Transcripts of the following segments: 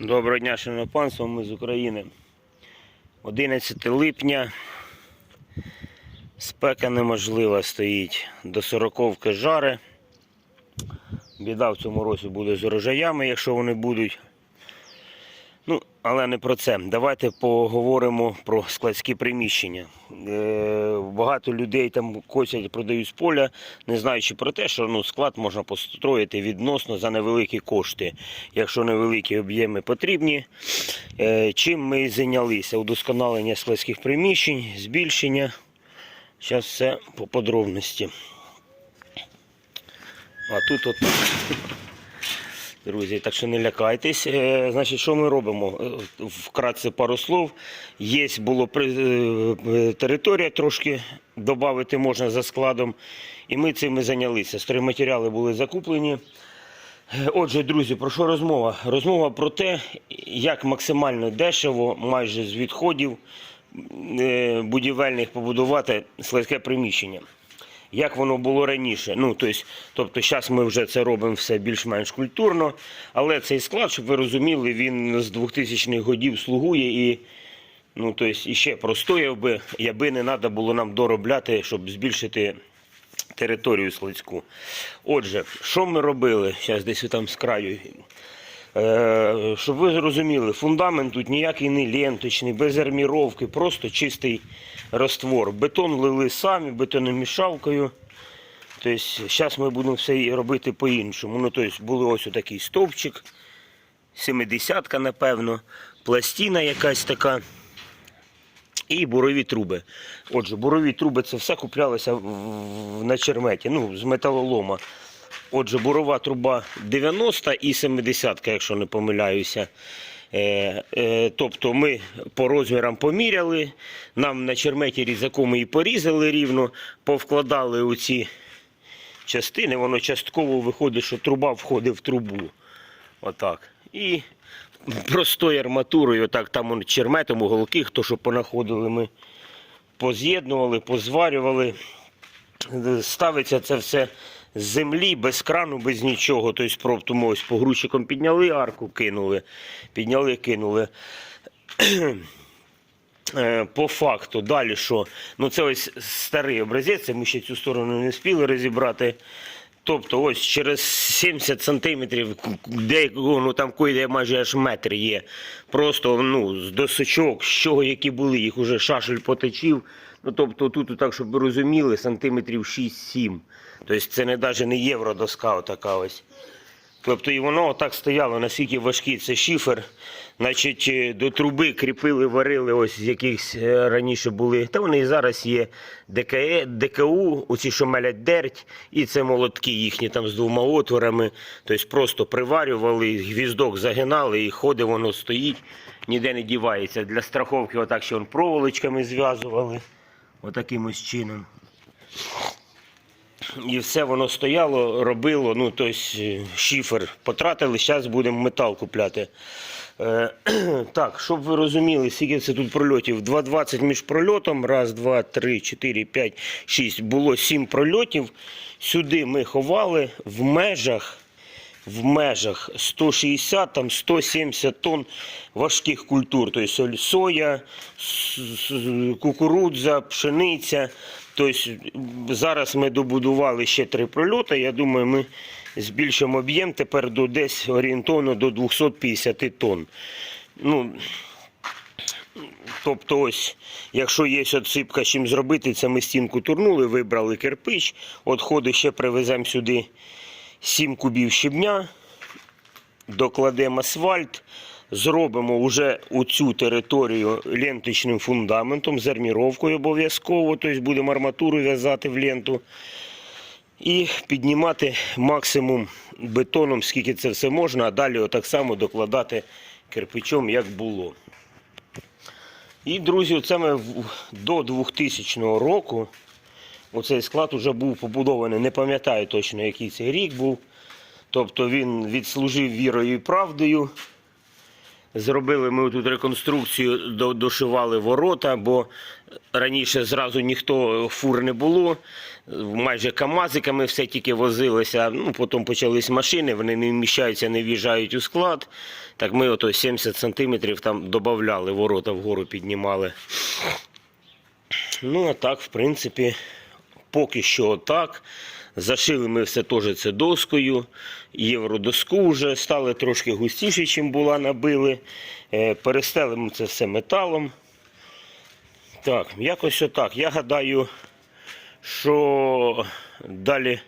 Доброго дня, шановне панство, ми з України. 11 липня. Спека неможлива стоїть. До 40 жари. Біда в цьому році буде з урожаями, якщо вони будуть. Ну, але не про це. Давайте поговоримо про складські приміщення. Е, багато людей там косять, продають з поля, не знаючи про те, що ну, склад можна построїти відносно за невеликі кошти, якщо невеликі об'єми потрібні. Е, чим ми зайнялися? Удосконалення складських приміщень, збільшення. Зараз все по подробності. А тут от Друзі, так що не лякайтесь. Е, Значить, що ми робимо? Е, Вкратце пару слов. Є було е, територія трошки додати можна за складом. І ми цим і зайнялися. Стройматеріали були закуплені. Отже, друзі, про що розмова? Розмова про те, як максимально дешево, майже з відходів будівельних побудувати складське приміщення як воно було раніше. Ну, тобто, тобто зараз ми вже це робимо все більш-менш культурно, але цей склад, щоб ви розуміли, він з 2000-х годів слугує і ну, тобто, і ще простояв би, якби не треба було нам доробляти, щоб збільшити територію складську. Отже, що ми робили? Зараз десь там з краю. Е, щоб ви зрозуміли, фундамент тут ніякий не ленточний, без арміровки, просто чистий раствор. Бетон лили самі, бетономішалкою. Тобто, зараз ми будемо все робити по-іншому. Ну, тобто, були ось такий стовпчик, 70-ка, напевно, пластина якась така. І бурові труби. Отже, бурові труби це все куплялося на черметі, ну, з металолома. Отже, бурова труба 90 і 70, якщо не помиляюся. Е, е, тобто ми по розмірам поміряли, нам на черметі різаком її порізали рівно, повкладали у ці частини, воно частково виходить, що труба входить в трубу. Отак. І простою арматурою, отак там черметом уголки, хто що понаходили, ми поз'єднували, позварювали. Ставиться це все землі, без крану, без нічого. Тобто просто ми ось погрузчиком підняли арку, кинули, підняли, кинули. Е, По факту, далі що? Ну це ось старий образець, ми ще цю сторону не спіли розібрати. Тобто ось через 70 сантиметрів, деякого, ну там койде майже аж метр є. Просто ну, з досочок, з чого які були, їх уже шашель поточив. Ну тобто тут, так, щоб ви розуміли, сантиметрів 6-7. Тобто це не навіть не євродоска така ось. Тобто і воно отак стояло, наскільки важкий це шифер. Значить, е, до труби кріпили, варили, ось з якихось е, раніше були. Та вони і зараз є ДКЕ, ДКУ, оці, що мелять дерть, і це молотки їхні там з двома отворами. Тобто просто приварювали, гвіздок загинали, і ходить воно стоїть, ніде не дівається. Для страховки отак ще он проволочками зв'язували. Отаким ось чином. І все воно стояло, робило, ну, тобто шифер потратили, зараз будемо метал купляти. Е, так, щоб ви розуміли, скільки це тут прольотів. 2,20 між прольотом. Раз, два, три, чотири, п'ять, шість. Було сім прольотів. Сюди ми ховали в межах. В межах 160 там 170 тонн важких культур, тобто соя, кукурудза, пшениця. Тобто зараз ми добудували ще три прольоти. Я думаю, ми збільшимо об'єм тепер до десь орієнтовно до 250 тонн. Ну, Тобто, ось, якщо є отсипка, чим зробити, це ми стінку турнули, вибрали кирпич, отходи ще привеземо сюди 7 кубів щебня, докладемо асфальт, зробимо вже цю територію ленточним фундаментом з арміровкою обов'язково, тобто будемо арматуру в'язати в ленту. І піднімати максимум бетоном, скільки це все можна, а далі отак само докладати кирпичом, як було. І, друзі, це ми до 2000 року. Оцей склад вже був побудований, не пам'ятаю точно, який цей рік був. Тобто він відслужив вірою і правдою. Зробили ми тут реконструкцію, дошивали ворота, бо раніше зразу ніхто фур не було. Майже камазиками все тільки возилося. Ну, потім почались машини, вони не вміщаються, не в'їжджають у склад. Так ми ото 70 сантиметрів там додавали, ворота вгору піднімали. Ну, а так, в принципі, поки що так. Зашили ми все теж це доскою. Євродоску вже стали трошки густіше, ніж була, набили. Е, Перестелимо це все металом. Так, якось отак. Я гадаю, що далі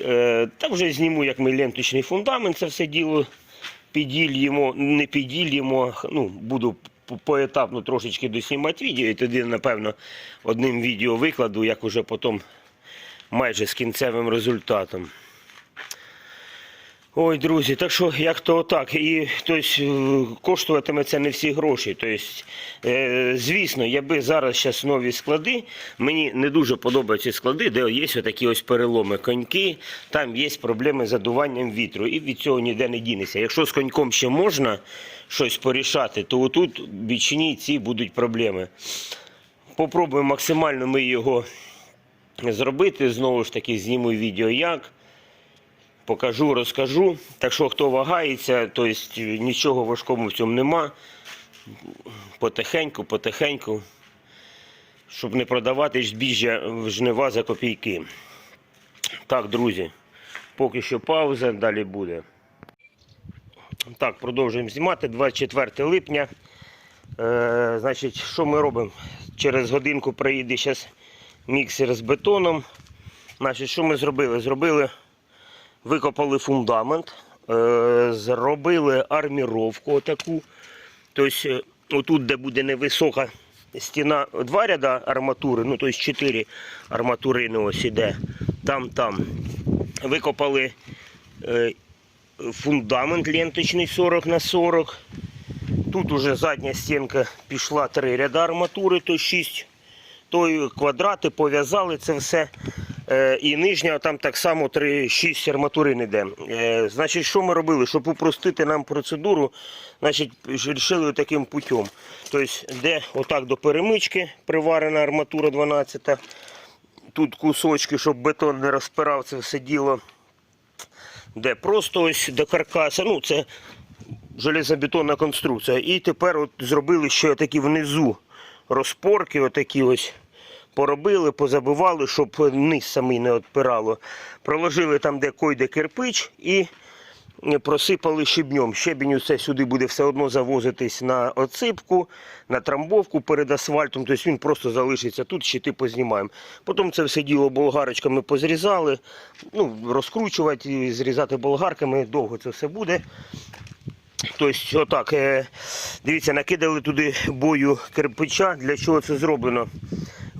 е, та вже зніму, як ми ленточний фундамент, це все діло підільємо, не підільємо. Ну, буду поетапно трошечки доснімати відео, і тоді, напевно, одним відео викладу, як уже потім майже з кінцевим результатом. Ой, друзі, так що як то отак. І тобто, е, коштуватиме це не всі гроші. Тобто, е, звісно, якби зараз зараз нові склади, мені не дуже подобаються склади, де є отакі ось переломи коньки, там є проблеми з задуванням вітру, і від цього ніде не дінеться. Якщо з коньком ще можна щось порішати, то отут бічні ці будуть проблеми. Попробуємо максимально ми його зробити. Знову ж таки, зніму відео як. Покажу, розкажу. Так що, хто вагається, то есть нічого важкому в цьому нема. Потихеньку, потихеньку, щоб не продавати збіжжя в жнива за копійки. Так, друзі, поки що пауза, далі буде. Так, продовжуємо знімати. 24 липня. Е, значить, що ми робимо? Через годинку приїде зараз міксер з бетоном. Значить, що ми зробили? Зробили викопали фундамент, е, зробили арміровку отаку. Тобто, е, отут, де буде невисока стіна, два ряда арматури, ну тобто чотири арматурини ось іде. Там, там. Викопали е, фундамент ленточний 40 на 40. Тут уже задня стінка пішла три ряда арматури, то 6 той квадрати пов'язали це все. Е, і нижня там так само 3-6 арматурин іде. Е, значить, що ми робили? Щоб упростити нам процедуру, значить, вирішили таким путем. Тобто, де отак до перемички приварена арматура 12. Тут кусочки, щоб бетон не розпирав це все діло. Де просто ось до каркаса. Ну, це железобетонна конструкція. І тепер от зробили ще такі внизу розпорки, отакі ось поробили, позабивали, щоб низ самий не відпирало. Проложили там, де койде кирпич і просипали щебнем. Щебінь усе сюди буде все одно завозитись на оципку, на трамбовку перед асфальтом. Тобто він просто залишиться тут, щити познімаємо. Потім це все діло болгарочками позрізали. Ну, розкручувати, зрізати болгарками, довго це все буде. Тобто, отак, е, дивіться, накидали туди бою кирпича. Для чого це зроблено?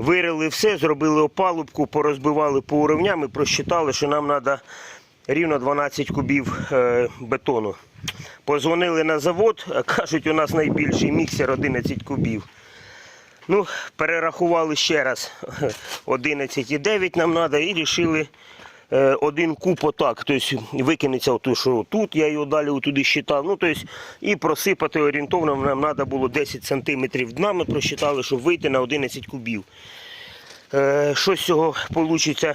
Вирили все, зробили опалубку, порозбивали по уровням і просчитали, що нам треба рівно 12 кубів е, бетону. Позвонили на завод, кажуть, у нас найбільший міксер 11 кубів. Ну, перерахували ще раз 11,9 нам треба і вирішили е, один куб отак. Тобто викинеться оту, що тут, я його далі туди щитав. Ну, тобто, і просипати орієнтовно нам треба було 10 см дна. Ми просчитали, щоб вийти на 11 кубів. Е, що з цього вийде?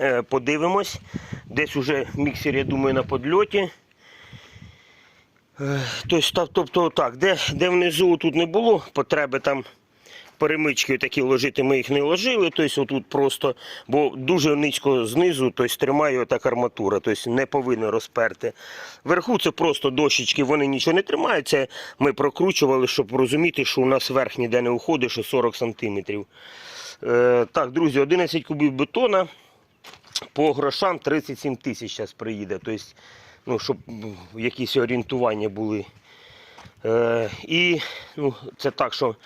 Е, подивимось. Десь уже міксер, я думаю, на подльоті. Е, Тобто, тобто так, де, де внизу тут не було потреби там перемички такі ложити, ми їх не ложили. Тобто отут просто, бо дуже низько знизу тобто, тримає отак арматура, тобто не повинно розперти. Вверху це просто дощечки, вони нічого не тримають. Це ми прокручували, щоб розуміти, що у нас верх ніде не уходить, що 40 сантиметрів. Е, так, друзі, 11 кубів бетона. По грошам 37 тисяч зараз приїде. Тобто, ну, щоб якісь орієнтування були. Е, і ну, це так, що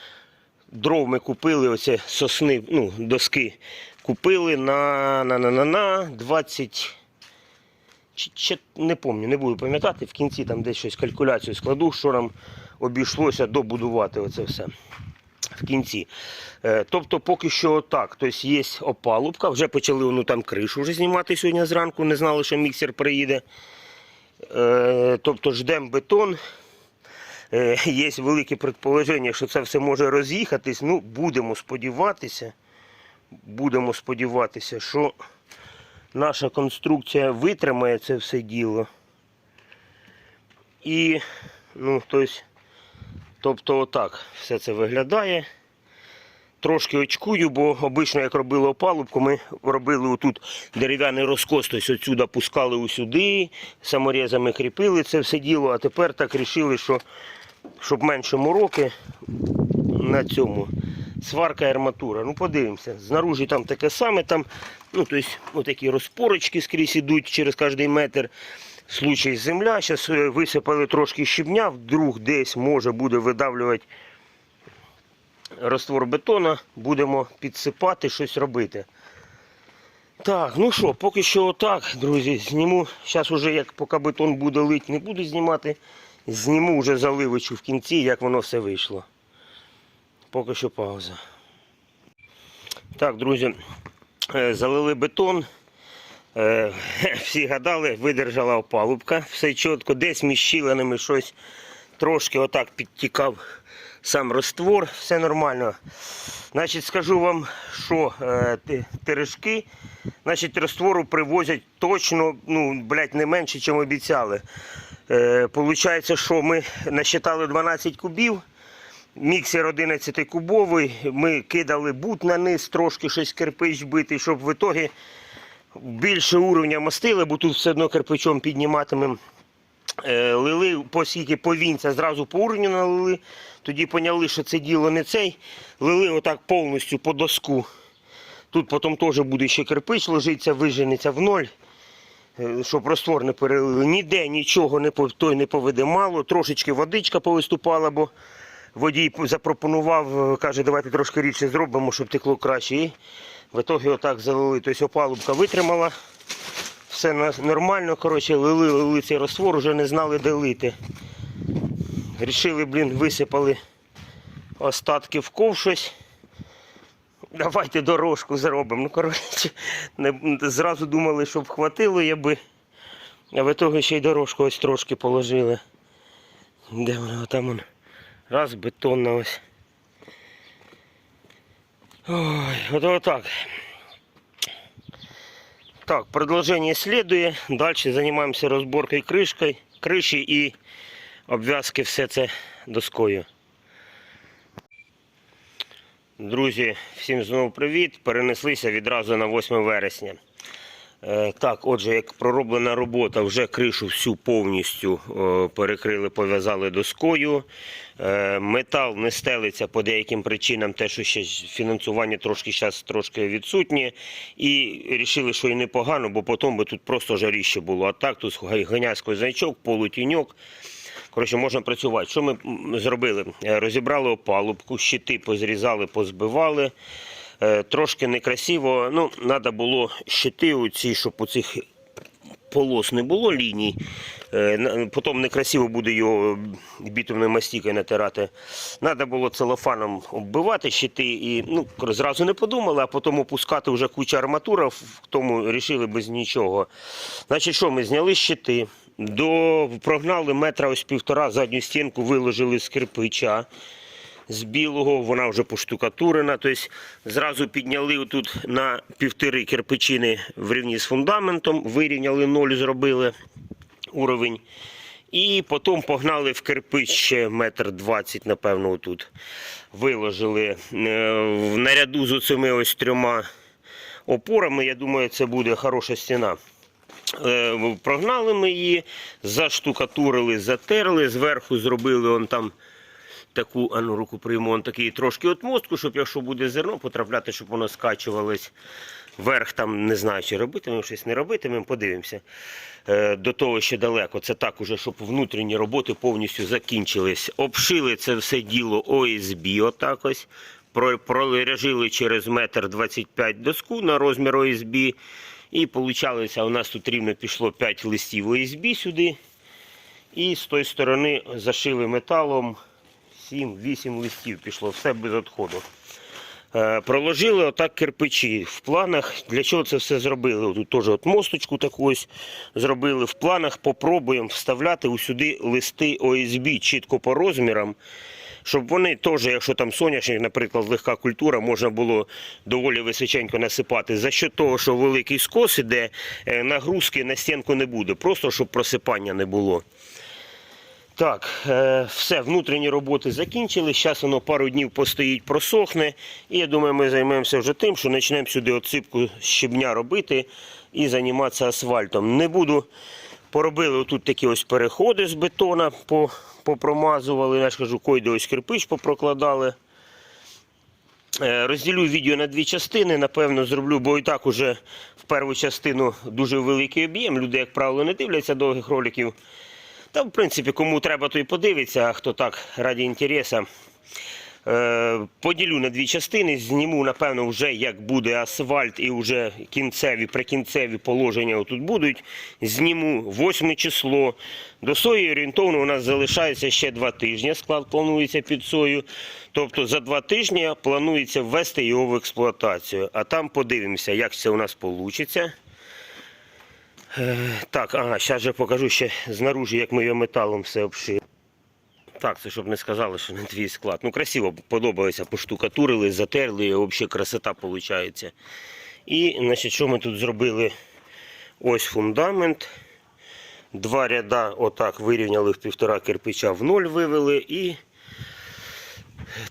дров ми купили, оце сосни, ну, доски купили на, на, на, на, на 20. Чи, чи, не пам'ятаю, не буду пам'ятати. В кінці там десь щось калькуляцію складу, що нам обійшлося добудувати оце все в кінці. Е, Тобто поки що так. Тобто є опалубка, вже почали ну, там кришу вже знімати сьогодні зранку, не знали, що міксер приїде. Е, Тобто ждемо бетон. Е, є велике предположення, що це все може роз'їхатись. Ну, будемо сподіватися, будемо сподіватися, що наша конструкція витримає це все діло. І, ну, тобто, тобто отак все це виглядає. Трошки очкую, бо обично, як робили опалубку, ми робили отут дерев'яний розкос, тобто отсюди пускали усюди, саморізами кріпили це все діло, а тепер так рішили, що щоб менше мороки на цьому. Сварка арматура. Ну, подивимося. Знаружі там таке саме, там, ну, тобто, отакі розпорочки скрізь ідуть через кожний метр. Случай земля. Зараз висипали трошки щебня, вдруг десь може буде видавлювати раствор бетона, будемо підсипати, щось робити. Так, ну що, поки що отак, друзі, зніму. Зараз уже як поки бетон буде лить, не буду знімати. Зніму вже заливочу в кінці, як воно все вийшло. Поки що пауза. Так, друзі, е, залили бетон. Е, Всі гадали, видержала опалубка. Все чітко, десь між щілинами щось трошки отак підтікав сам раствор, все нормально. Значить, скажу вам, що е, те- терешки, значить, раствору привозять точно, ну, блядь, не менше, ніж обіцяли. Е, Получається, що ми насчитали 12 кубів. Міксер 11 кубовий, ми кидали бут на низ, трошки щось кирпич битий, щоб в ітогі більше уровня мастили, бо тут все одно кирпичом підніматимемо. Е, Лили, оскільки повінця зразу по уровню налили, тоді поняли, що це діло не цей. Лили отак повністю по доску. Тут потім теж буде ще кирпич ложиться, виженеться в ноль, е, щоб раствор не перелили. Ніде нічого не, той не поведе мало, трошечки водичка повиступала, бо водій запропонував, е, каже, давайте трошки рідше зробимо, щоб текло краще. І в ітогі отак залили. Тобто опалубка витримала. Все нормально, коротше, лили, лили цей раствор, вже не знали, де лити. Рішили, блін, висипали остатки в ков щось. Давайте дорожку зробимо. Ну, коротше, не, зразу думали, щоб хватило, я би. А в ітогі ще й дорожку ось трошки положили. Де вона? Там вона. Раз, бетонна ось. Ой, от отак. Так, продолжение следует. Дальше занимаемся разборкой крышкой, крыши и обв'язки все це доскою. Друзі, всім знову привіт. Перенеслися відразу на 8 вересня. Е, Так, отже, як пророблена робота, вже кришу всю повністю е, перекрили, пов'язали доскою. Е, Метал не стелиться по деяким причинам, те, що ще фінансування трошки зараз трошки відсутнє. І вирішили, що і непогано, бо потім би тут просто жаріще було. А так тут ганясько зайчок, полутіньок. Коротше, можна працювати. Що ми зробили? Розібрали опалубку, щити позрізали, позбивали. Е, Трошки некрасиво. Ну, треба було щити оці, щоб у цих полос не було ліній. Е, Потім некрасиво буде його бітумною мастікою натирати. Треба було целофаном оббивати щити і ну, зразу не подумали, а потім опускати вже кучу арматури, в тому вирішили без нічого. Значить, що ми зняли щити, до, прогнали метра ось півтора задню стінку, виложили з кирпича з білого, вона вже поштукатурена. Тобто зразу підняли тут на півтори кирпичини в рівні з фундаментом, вирівняли ноль, зробили уровень. І потім погнали в кирпич ще метр двадцять, напевно, отут. Виложили е, наряду з оцими ось трьома опорами. Я думаю, це буде хороша стіна. Е, Прогнали ми її, заштукатурили, затерли, зверху зробили он там таку, а ну руку прийму, он такий трошки отмостку, щоб якщо буде зерно потрапляти, щоб воно скачувалось вверх, там не знаю, чи робитимемо щось не робитимемо, подивимося. Е, До того ще далеко. Це так уже, щоб внутрішні роботи повністю закінчились. Обшили це все діло ОСБ, отак ось. Через метр 25 доску на розмір ОСБ. І получалося, у нас тут рівно пішло 5 листів ОСБ сюди. І з тої сторони зашили металом 7-8 листів пішло, все без відходу. Е, Проложили отак кирпичі. В планах для чого це все зробили? Тут теж от мосточку таку зробили. В планах попробуємо вставляти усюди листи ОСБ чітко по розмірам, щоб вони теж, якщо там соняшник, наприклад, легка культура, можна було доволі височенько насипати. За що того, що великий скос іде, е, нагрузки на стінку не буде, просто щоб просипання не було. Так, е, все, внутрішні роботи закінчили. Зараз воно пару днів постоїть, просохне. І я думаю, ми займемося вже тим, що почнемо сюди отсипку щебня робити і займатися асфальтом. Не буду. Поробили тут такі ось переходи з бетона, попромазували. Я ж кажу, койде ось кирпич попрокладали. Е, Розділю відео на дві частини, напевно, зроблю, бо і так уже в першу частину дуже великий об'єм. Люди, як правило, не дивляться довгих роликів. Та, в принципі, кому треба, той подивиться, а хто так раді інтересу. Е, поділю на дві частини, зніму, напевно, вже як буде асфальт і вже кінцеві, прикінцеві положення тут будуть. Зніму 8 число. До сої орієнтовно у нас залишається ще два тижні. Склад планується під сою. Тобто за два тижні планується ввести його в експлуатацію. А там подивимося, як це у нас вийде. Так, ага, зараз же покажу ще знаружі, як ми його металом все обшили. Так, це щоб не сказали, що не твій склад. Ну, красиво подобається, поштукатурили, затерли, взагалі красота виходить. І, значить, що ми тут зробили? Ось фундамент. Два ряда отак вирівняли в півтора кирпича в ноль вивели і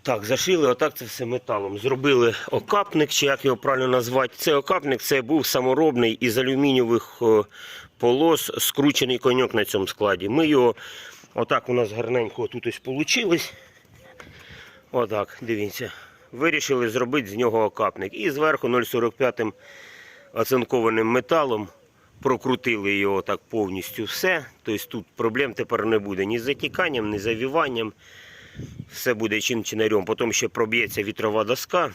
так, зашили отак це все металом. Зробили окапник, чи як його правильно назвати. Це окапник це був саморобний із алюмінієвих полос скручений коньок на цьому складі. Ми його, отак у нас гарненько тут ось вийшло. Отак, дивіться. Вирішили зробити з нього окапник. І зверху 0,45 оцинкованим металом прокрутили його так повністю все. Тобто тут проблем тепер не буде ні з затіканням, ні з завіванням все буде чим чинарем. Потім ще проб'ється вітрова доска.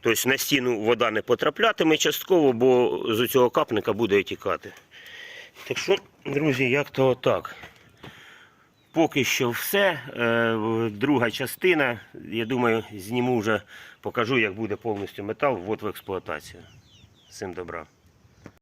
Тобто на стіну вода не потраплятиме частково, бо з цього капника буде отікати. Так що, друзі, як то отак. Поки що все. Е, Друга частина. Я думаю, зніму вже, покажу, як буде повністю метал ввод в експлуатацію. Всім добра.